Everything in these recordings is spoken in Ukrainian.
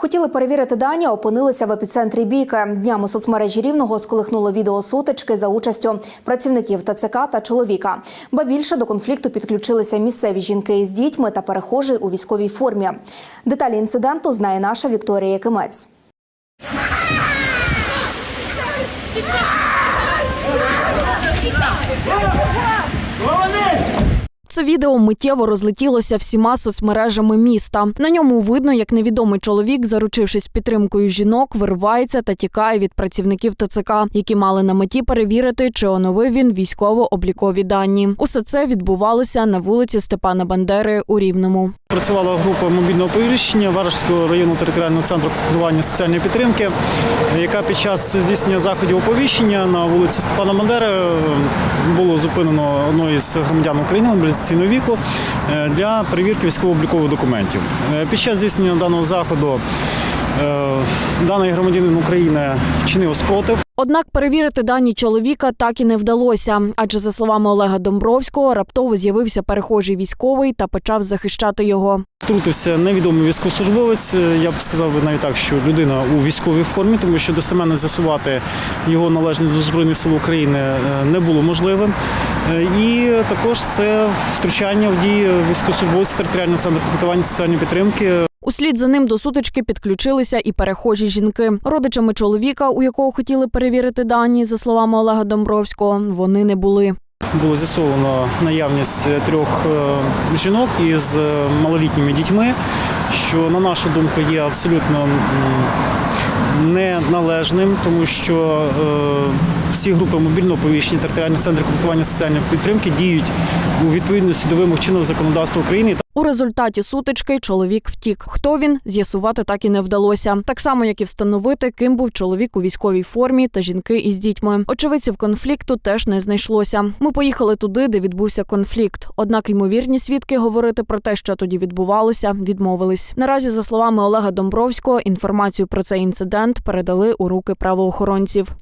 Хотіли перевірити дані, опинилися в епіцентрі бійки. Днями соцмережі рівного сколихнуло відео сутички за участю працівників ТЦК та чоловіка. Ба більше до конфлікту підключилися місцеві жінки із дітьми та перехожий у військовій формі. Деталі інциденту знає наша Вікторія Якимець. Це відео миттєво розлетілося всіма соцмережами міста. На ньому видно, як невідомий чоловік, заручившись підтримкою жінок, виривається та тікає від працівників ТЦК, які мали на меті перевірити, чи оновив він військово-облікові дані. Усе це відбувалося на вулиці Степана Бандери у Рівному. Працювала група мобільного повіщення Варшавського районного територіального центру комплектування соціальної підтримки, яка під час здійснення заходів оповіщення на вулиці Степана Бандери е, було зупинено одного із громадян України мобілізаційного віку е, для перевірки військово-облікових документів. Е, Під час здійснення даного заходу даний громадянин України чинив спротив. Однак перевірити дані чоловіка так і не вдалося, адже за словами Олега Домбровського, раптово з'явився перехожий військовий та почав захищати його. Втрутився невідомий військовослужбовець. Я б сказав навіть так, що людина у військовій формі, тому що достеменно з'ясувати його належність до Збройних сил України е, не було можливим. Е, І також це втручання в дії військовослужбовця територіального центру комплектування соціальної підтримки. Услід за ним до сутички підключилися і перехожі жінки. Родичами чоловіка, у якого хотіли перевірити дані, за словами Олега Домбровського, вони не були. Було з'ясовано наявність трьох е, жінок із е, малолітніми дітьми, що на нашу думку є абсолютно неналежним, тому що е, всі групи мобільного повіщення територіальних центрів комплектування соціальної підтримки діють у відповідності до вимог чинного законодавства України. У результаті сутички чоловік втік. Хто він з'ясувати так і не вдалося. Так само, як і встановити, ким був чоловік у військовій формі та жінки із дітьми. Очевидців конфлікту теж не знайшлося. Ми поїхали туди, де відбувся конфлікт. Однак ймовірні свідки говорити про те, що тоді відбувалося, відмовились. Наразі, за словами Олега Домбровського, інформацію про цей інцидент передали у руки правоохоронців.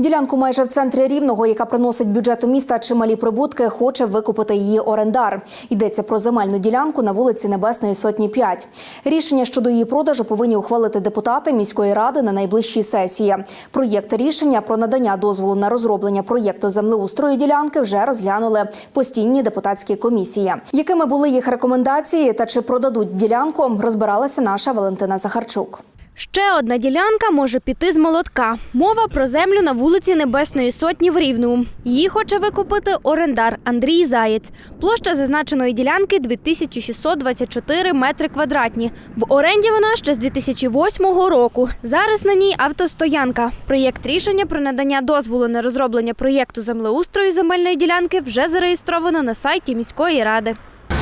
Ділянку майже в центрі рівного, яка приносить бюджету міста чималі прибутки, хоче викупити її орендар. Йдеться про земельну ділянку на вулиці Небесної Сотні 5. Рішення щодо її продажу повинні ухвалити депутати міської ради на найближчій сесії. Проєкт рішення про надання дозволу на розроблення проєкту землеустрою ділянки вже розглянули постійні депутатські комісії. Якими були їх рекомендації та чи продадуть ділянку, розбиралася наша Валентина Захарчук. Ще одна ділянка може піти з молотка. Мова про землю на вулиці Небесної Сотні в Рівному. Її хоче викупити орендар Андрій Заєць. Площа зазначеної ділянки 2624 метри квадратні. В оренді вона ще з 2008 року. Зараз на ній автостоянка. Проєкт рішення про надання дозволу на розроблення проєкту землеустрою земельної ділянки вже зареєстровано на сайті міської ради.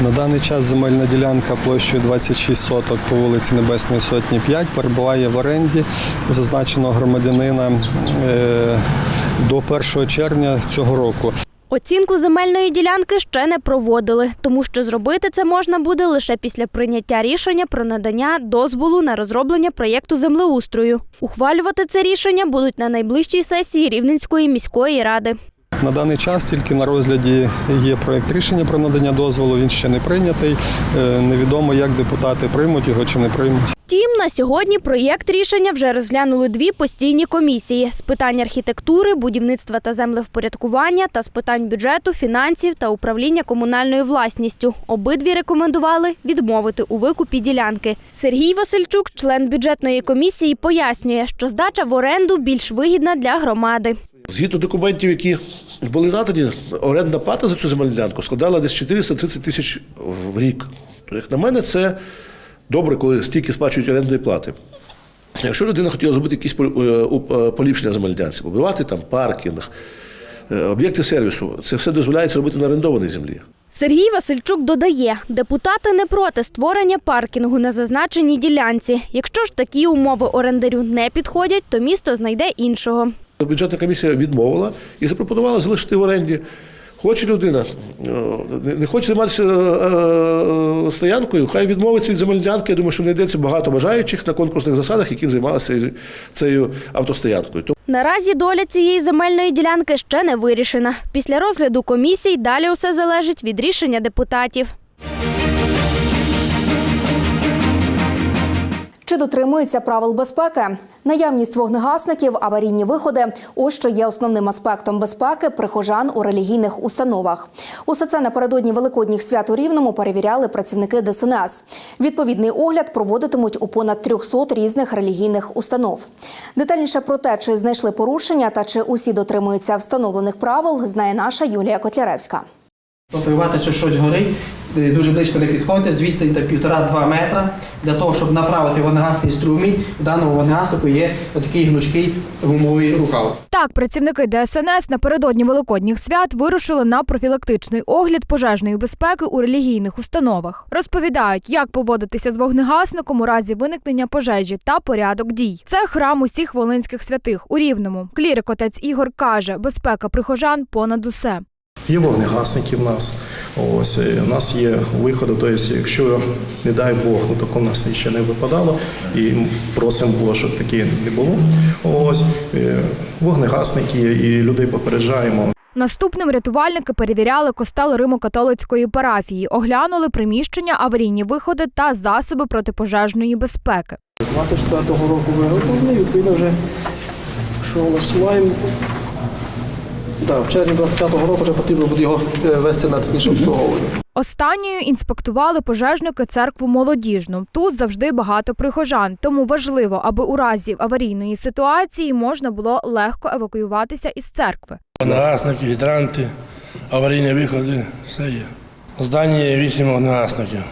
На даний час земельна ділянка площею 26 соток по вулиці Небесної Сотні 5 перебуває в оренді зазначеного громадянина е, до 1 червня цього року. Оцінку земельної ділянки ще не проводили, тому що зробити це можна буде лише після прийняття рішення про надання дозволу на розроблення проєкту землеустрою. Ухвалювати це рішення будуть на найближчій сесії Рівненської міської ради. На даний час тільки на розгляді є проєкт рішення про надання дозволу. Він ще не прийнятий. Е, Невідомо, як депутати приймуть його чи не приймуть. Втім, на сьогодні проєкт рішення вже розглянули дві постійні комісії з питань архітектури, будівництва та землевпорядкування та з питань бюджету, фінансів та управління комунальною власністю. Обидві рекомендували відмовити у викупі ділянки. Сергій Васильчук, член бюджетної комісії, пояснює, що здача в оренду більш вигідна для громади. Згідно документів, які були надані, орендна плата за цю земельну складала десь 430 тисяч в рік. Як на мене, це добре, коли стільки сплачують орендної плати. Якщо людина хотіла зробити якісь е, е, поліпшення земельної ділянці, побудувати там паркінг, е, об'єкти сервісу, це все дозволяється робити на орендованій землі. Сергій Васильчук додає, депутати не проти створення паркінгу на зазначеній ділянці. Якщо ж такі умови орендарю не підходять, то місто знайде іншого. Бюджетна комісія відмовила і запропонувала залишити в оренді. Хоче людина, е, не- не хоче займатися е, е, стоянкою, хай відмовиться від земельної. Я думаю, що знайдеться багато бажаючих на конкурсних засадах, які займалися цією автостоянкою. Наразі доля цієї земельної ділянки ще не вирішена. Після розгляду комісій далі усе залежить від рішення депутатів. Чи дотримуються правил безпеки? Наявність вогнегасників, аварійні виходи ось що є основним аспектом безпеки прихожан у релігійних установах. Усе це напередодні великодніх свят у Рівному перевіряли працівники ДСНС. Відповідний огляд проводитимуть у понад 300 різних релігійних установ. Детальніше про те, чи знайшли порушення та чи усі дотримуються встановлених правил, знає наша Юлія Котляревська. Попивати, що щось горить, дуже близько не підходити, з відстані та півтора-два метра. Для того, щоб направити вогнегасний струмінь, у даному вогнегаснику є отакий гнучкий гумовий рукав. Так, працівники ДСНС напередодні великодніх свят вирушили на профілактичний огляд пожежної безпеки у релігійних установах. Розповідають, як поводитися з вогнегасником у разі виникнення пожежі та порядок дій. Це храм усіх волинських святих у Рівному. Клірик отець Ігор каже, безпека прихожан понад усе. Є вогнегасники в нас. Ось у нас є виходи. Тобто, якщо не дай Бог, ну тако в нас ще не випадало, і просимо було, щоб таке не було. Ось е, вогнегасники є, і людей попереджаємо. Наступним рятувальники перевіряли костел Римо-католицької парафії, оглянули приміщення, аварійні виходи та засоби протипожежної безпеки. 24-го року виготовлений, відповідно вже що у нас маємо. Так, в червні 25-го року вже потрібно буде його е, вести на технічне обслуговування. Останньою інспектували пожежники церкву молодіжну. Тут завжди багато прихожан, тому важливо, аби у разі аварійної ситуації можна було легко евакуюватися із церкви. Вогнегасники, гідранти, аварійні виходи, все є. В зданні є вісім вогнегасників.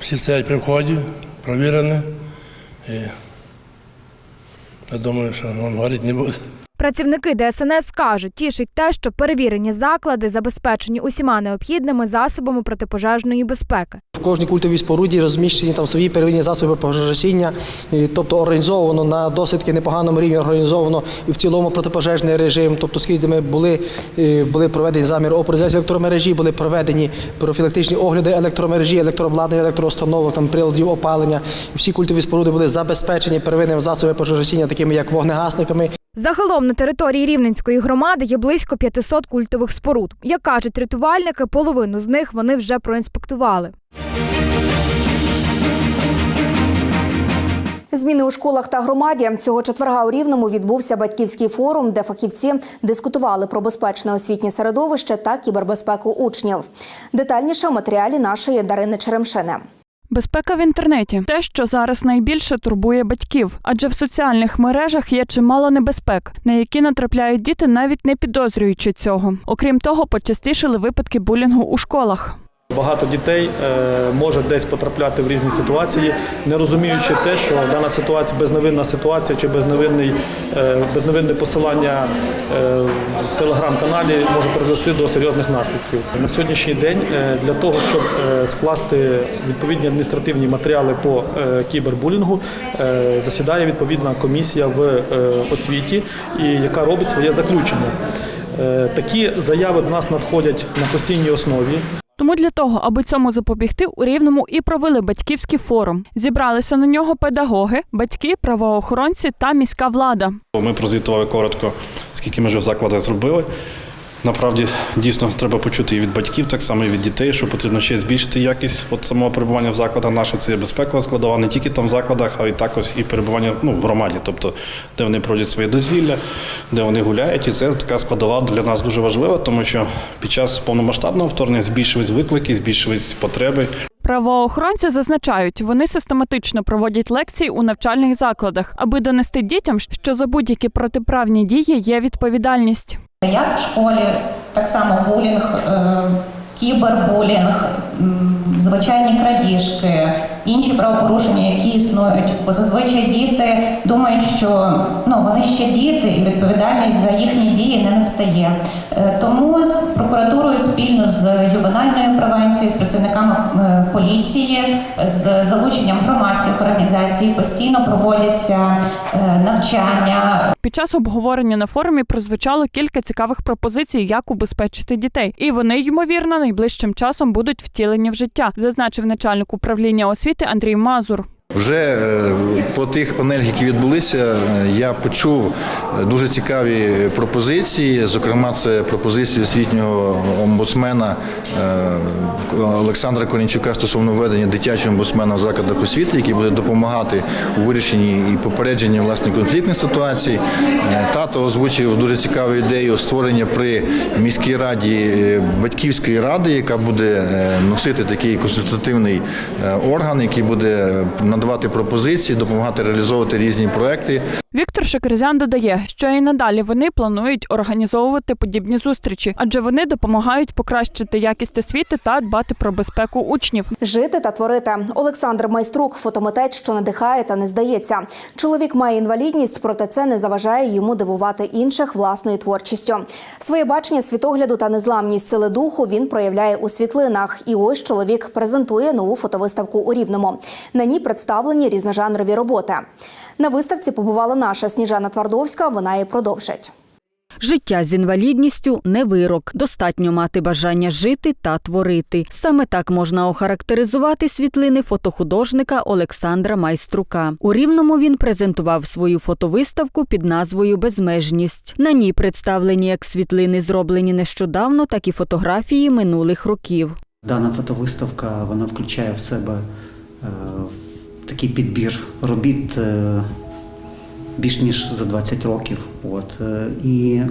Всі стоять при вході, провірені. І я думаю, що він горіти не буде. Працівники ДСНС кажуть, тішить те, що перевірені заклади забезпечені усіма необхідними засобами протипожежної безпеки. В кожній культовій споруді розміщені там свої первинні засоби пожежогасіння, тобто організовано на досить непоганому рівні, організовано і в цілому протипожежний режим. Тобто, скрізь, ми були, були проведені замір опоризації електромережі, були проведені профілактичні огляди електромережі, електрообладнання, електроустановок, там приладів опалення. Всі культові споруди були забезпечені первинними засобами пожежогасіння, такими як вогнегасниками, Загалом на території Рівненської громади є близько 500 культових споруд. Як кажуть рятувальники, половину з них вони вже проінспектували. Зміни у школах та громаді цього четверга у Рівному відбувся батьківський форум, де фахівці дискутували про безпечне освітнє середовище та кібербезпеку учнів. Детальніше в матеріалі нашої Дарини Черемшини. Безпека в інтернеті те, що зараз найбільше турбує батьків, адже в соціальних мережах є чимало небезпек, на які натрапляють діти, навіть не підозрюючи цього. Окрім того, почастішили випадки булінгу у школах. Багато дітей е, може десь потрапляти в різні ситуації, не розуміючи те, що дана ситуація безневинна ситуація чи безневинний, е, безневинне посилання е, в телеграм-каналі може призвести до серйозних наслідків. На сьогоднішній день для того, щоб скласти відповідні адміністративні матеріали по кібербулінгу, засідає відповідна комісія в освіті, і яка робить своє заключення. Такі заяви до нас надходять на постійній основі. Тому для того, аби цьому запобігти, у Рівному і провели батьківський форум. Зібралися на нього педагоги, батьки, правоохоронці та міська влада. Ми прозвітували коротко, скільки ми вже в закладах зробили. Насправді дійсно треба почути і від батьків, так само і від дітей, що потрібно ще збільшити якість от самого перебування в закладах. Наше це є безпекова складова не тільки там в закладах, а й також і перебування ну, в громаді, тобто де вони проводять своє дозвілля, де вони гуляють. І це така складова для нас дуже важлива, тому що під час повномасштабного вторгнення збільшились виклики, збільшились потреби. Правоохоронці зазначають, вони систематично проводять лекції у навчальних закладах, аби донести дітям, що за будь-які протиправні дії є відповідальність. Як в школі, так само булінг, е, кібербулінг, звичайні крадіжки, інші правопорушення, які існують. Бо зазвичай діти думають, що ну вони ще діти, і відповідальність за їхні дії не настає. Е, Тому з прокуратурою спільно з ювенальною превенцією, з працівниками е, поліції, з залученням громадських організацій постійно проводяться е, навчання, Під час обговорення на форумі прозвучало кілька цікавих пропозицій, як убезпечити дітей, і вони ймовірно найближчим часом будуть втілені в життя, зазначив начальник управління освіти Андрій Мазур. Вже е, по тих панелях, які відбулися, е, я почув е, дуже цікаві пропозиції. Зокрема, це пропозиції освітнього омбудсмена Олександра Корінчука стосовно введення дитячого омбудсмена в закладах освіти, який буде допомагати у вирішенні і попередженні власне конфліктних ситуацій. Тато озвучив дуже цікаву ідею створення при міській раді батьківської ради, яка буде носити такий консультативний орган, який буде надавати пропозиції, допомагати реалізовувати різні проекти. Віктор Шекерзян додає, що і надалі вони планують організовувати подібні зустрічі, адже вони допомагають покращити якість освіти та дбати про безпеку учнів. Жити та творити. Олександр Майструк, фотомитець, що надихає та не здається. Чоловік має інвалідність, проте це не заважає йому дивувати інших власною творчістю. Своє бачення світогляду та незламність сили духу він проявляє у світлинах. І ось чоловік презентує нову фотовиставку у Рівному. На ній представлені різножанрові роботи. На виставці побувала наша Сніжана Твардовська. Вона і продовжить. Життя з інвалідністю не вирок. Достатньо мати бажання жити та творити. Саме так можна охарактеризувати світлини фотохудожника Олександра Майструка. У Рівному він презентував свою фотовиставку під назвою Безмежність. На ній представлені як світлини, зроблені нещодавно, так і фотографії минулих років. Дана фотовиставка вона включає в себе е, такий підбір робіт е, більш ніж за 20 років. От. Е, і е,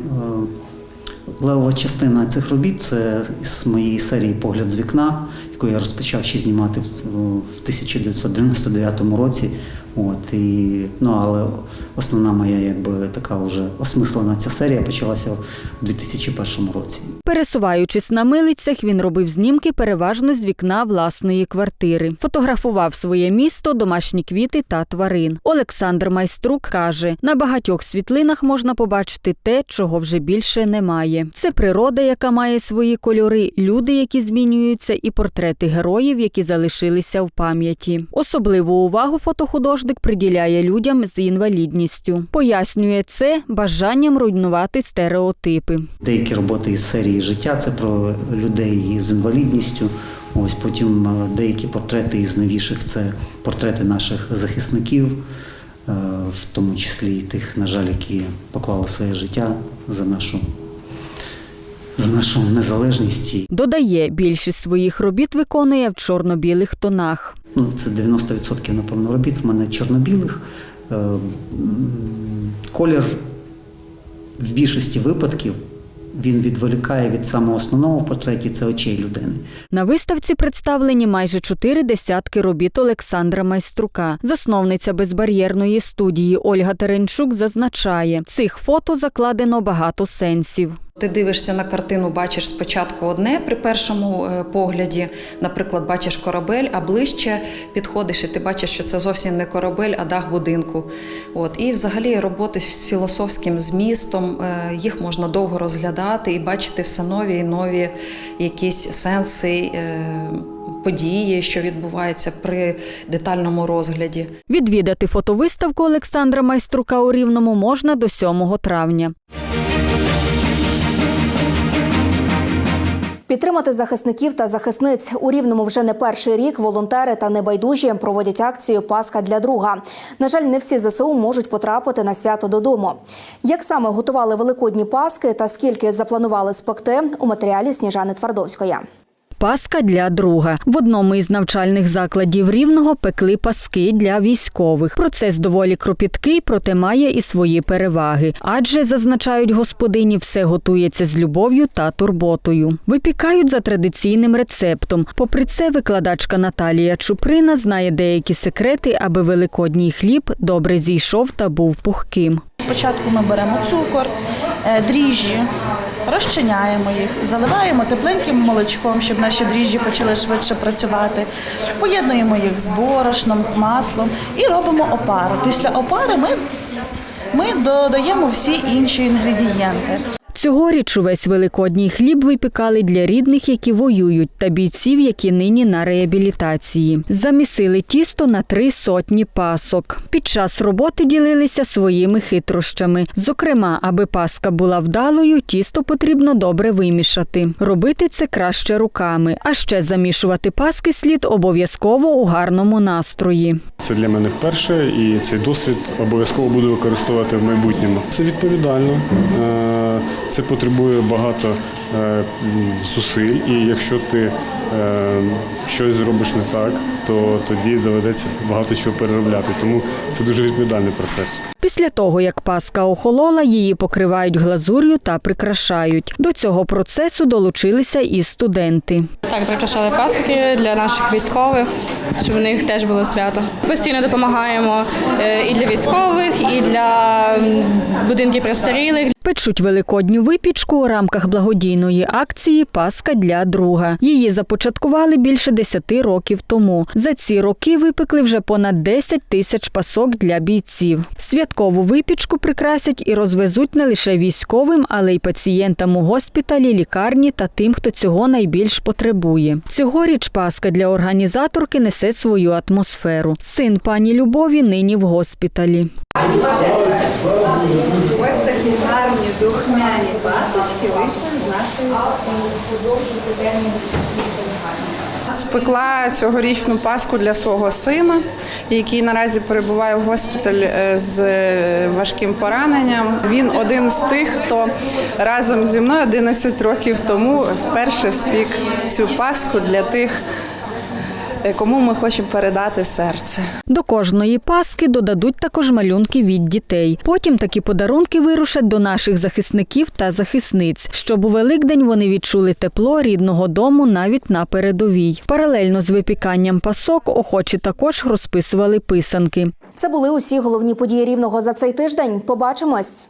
левова частина цих робіт це з моєї серії Погляд з вікна, яку я розпочав ще знімати в, в 1999 році. От, і, ну, але основна моя якби, така вже осмислена ця серія почалася в 2001 році. Пересуваючись на милицях, він робив знімки переважно з вікна власної квартири. Фотографував своє місто, домашні квіти та тварин. Олександр Майструк каже: на багатьох світлинах можна побачити те, чого вже більше немає. Це природа, яка має свої кольори, люди, які змінюються, і портрети героїв, які залишилися в пам'яті. Особливу увагу фотохудожник приділяє людям з інвалідністю. Пояснює це бажанням руйнувати стереотипи. Деякі роботи із серії життя це про людей з інвалідністю. Ось потім е, деякі портрети із новіших це портрети наших захисників, е, в тому числі і тих, на жаль, які поклали своє життя за нашу, за нашу незалежність. Додає, більшість своїх робіт виконує в чорно-білих тонах. Ну, це 90% напевно робіт в мене чорно-білих. Е, Колір в більшості випадків він відволікає від самого основного в портреті це очей людини. На виставці представлені майже чотири десятки робіт Олександра Майструка. Засновниця безбар'єрної студії Ольга Теренчук зазначає, цих фото закладено багато сенсів. Ти дивишся на картину, бачиш спочатку одне при першому е, погляді, наприклад, бачиш корабель, а ближче підходиш і ти бачиш, що це зовсім не корабель, а дах будинку. От і взагалі роботи з філософським змістом е, їх можна довго розглядати і бачити все нові і нові якісь сенси. е, Події, що відбуваються при детальному розгляді. Відвідати фотовиставку Олександра Майструка у Рівному можна до 7 травня. Підтримати захисників та захисниць у рівному вже не перший рік. Волонтери та небайдужі проводять акцію Пасха для друга. На жаль, не всі ЗСУ можуть потрапити на свято додому. Як саме готували великодні паски та скільки запланували спекти у матеріалі Сніжани Твардовської. Паска для друга в одному із навчальних закладів рівного пекли паски для військових. Процес доволі кропіткий, проте має і свої переваги. Адже зазначають господині, все готується з любов'ю та турботою. Випікають за традиційним рецептом. Попри це, викладачка Наталія Чуприна знає деякі секрети, аби великодній хліб добре зійшов та був пухким. Спочатку ми беремо цукор, е, дріжджі, розчиняємо їх, заливаємо тепленьким молочком, щоб наші дріжджі почали швидше працювати. Поєднуємо їх з борошном, з маслом і робимо опару. Після опари ми, ми додаємо всі інші інгредієнти. Цьогоріч увесь великодній хліб випікали для рідних, які воюють, та бійців, які нині на реабілітації. Замісили тісто на три сотні пасок. Під час роботи ділилися своїми хитрощами. Зокрема, аби паска була вдалою, тісто потрібно добре вимішати. Робити це краще руками, а ще замішувати паски слід обов'язково у гарному настрої. Це для мене вперше, і цей досвід обов'язково буду використовувати в майбутньому. Це відповідально, е, це потребує багато зусиль, і якщо ти е, щось зробиш не так, то тоді доведеться багато чого переробляти. Тому це дуже відповідальний процес. Після того, як паска охолола, її покривають глазур'ю та прикрашають. До цього процесу долучилися і студенти. Так, прикрашали паски для наших військових, щоб в них теж було свято. Постійно допомагаємо е, і для військових, і для будинків престарілих. Печуть великодню випічку у рамках благодійної акції Паска для друга. Її започаткували більше 10 років тому. За ці роки випекли вже понад 10 тисяч пасок для бійців. Святкову випічку прикрасять і розвезуть не лише військовим, але й пацієнтам у госпіталі, лікарні та тим, хто цього найбільш потребує. Цьогоріч Паска для організаторки несе свою атмосферу. Син пані Любові нині в госпіталі. Ось такі гарні духмяні пасочки вийшли з нашої продовжити термін Спекла цьогорічну паску для свого сина, який наразі перебуває в госпіталі е, з е, важким пораненням. Він один з тих, хто разом зі мною 11 років тому вперше спік цю паску для тих, кому ми хочемо передати серце. До кожної паски додадуть також малюнки від дітей. Потім такі подарунки вирушать до наших захисників та захисниць, щоб у Великдень вони відчули тепло рідного дому навіть на передовій. Паралельно з випіканням пасок охочі також розписували писанки. Це були усі головні події рівного за цей тиждень. Побачимось.